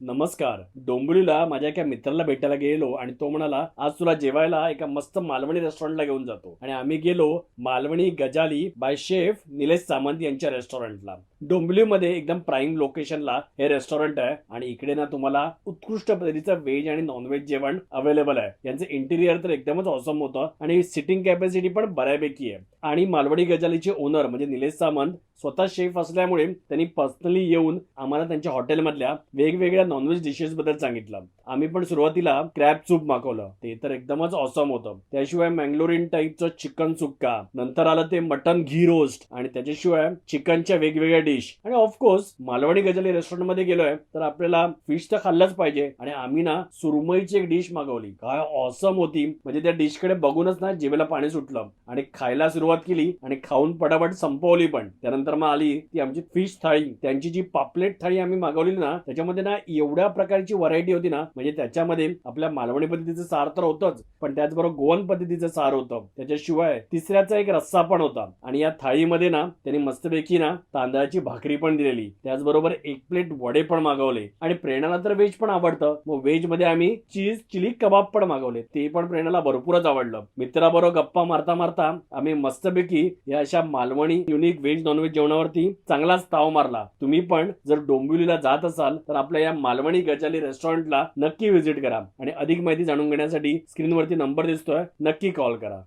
नमस्कार. डोंबिवलीला माझ्या एका मित्राला भेटायला गेलो आणि तो म्हणाला आज तुला जेवायला एका मस्त मालवणी रेस्टॉरंटला घेऊन जातो. आणि आम्ही गेलो मालवणी गजाली बाय शेफ निलेश सामंत यांच्या रेस्टॉरंटला डोंबिवलीमध्ये एकदम प्राईम लोकेशनला हे रेस्टॉरंट आहे आणि इकडे ना तुम्हाला उत्कृष्ट पद्धतीचं व्हेज आणि नॉनव्हेज जेवण अवेलेबल आहे. यांचं इंटिरियर तर एकदमच ऑसम होतं आणि सिटिंग कॅपॅसिटी पण बऱ्यापैकी आहे. आणि मालवडी गजालीचे ओनर म्हणजे निलेश सामंत स्वतः शेफ असल्यामुळे त्यांनी पर्सनली येऊन आम्हाला त्यांच्या हॉटेलमधल्या वेगवेगळ्या नॉनव्हेज डिशेस बद्दल सांगितलं. आम्ही पण सुरुवातीला क्रॅब सूप मागवलं. ते तर एकदमच ऑसम होतं. त्याशिवाय मँगलोरियन टाईपचं चिकन सुक्का नंतर आलं ते मटन घी रोस्ट आणि त्याच्याशिवाय चिकनच्या वेगवेगळ्या डिश. आणि ऑफकोर्स मालवणी गजली रेस्टॉरंटमध्ये गेलोय तर आपल्याला फिश तर खाल्लंच पाहिजे. आणि आम्ही ना सुरमईची एक डिश मागवली. काय ऑसम होती. म्हणजे त्या डिशकडे बघूनच ना जिभेला पाणी सुटलं. आणि खायला सुरुवात केली आणि खाऊन पटापट संपवली पण. त्यानंतर मग आली ती आमची फिश थाळी. त्यांची जी पापलेट थाळी आम्ही मागवली ना त्याच्यामध्ये ना एवढ्या प्रकारची व्हरायटी होती ना म्हणजे त्याच्यामध्ये आपल्या मालवणी पद्धतीचं सार तर होतच पण त्याचबरोबर गोवन पद्धतीचं सार होतं. त्याच्याशिवाय तिसऱ्याचा एक रस्सा पण होता. आणि या थाळीमध्ये ना त्यांनी मस्तपैकी ना तांदळाची तांदळाची भाकरी पण दिलेली. त्याचबरोबर एक प्लेट वडे पण मागवले. आणि प्रेरणाला तर व्हेज पण आवडतं. मग व्हेजमध्ये आम्ही चीज चिली कबाब पण मागवले. ते पण प्रेरणाला भरपूरच आवडलं. मित्राबरोबर गप्पा मारता मारता आम्ही मस्तपैकी या अशा Malvani unique veg non veg जेवणावरती चांगलाच ताव मारला. तुम्ही पण जर डोंबिवलीला जात असाल तर आपल्या या मालवणी गजाली रेस्टॉरंटला नक्की व्हिजिट करा. आणि अधिक माहिती जाणून घेण्यासाठी स्क्रीनवरती नंबर दिसतोय. नक्की कॉल करा.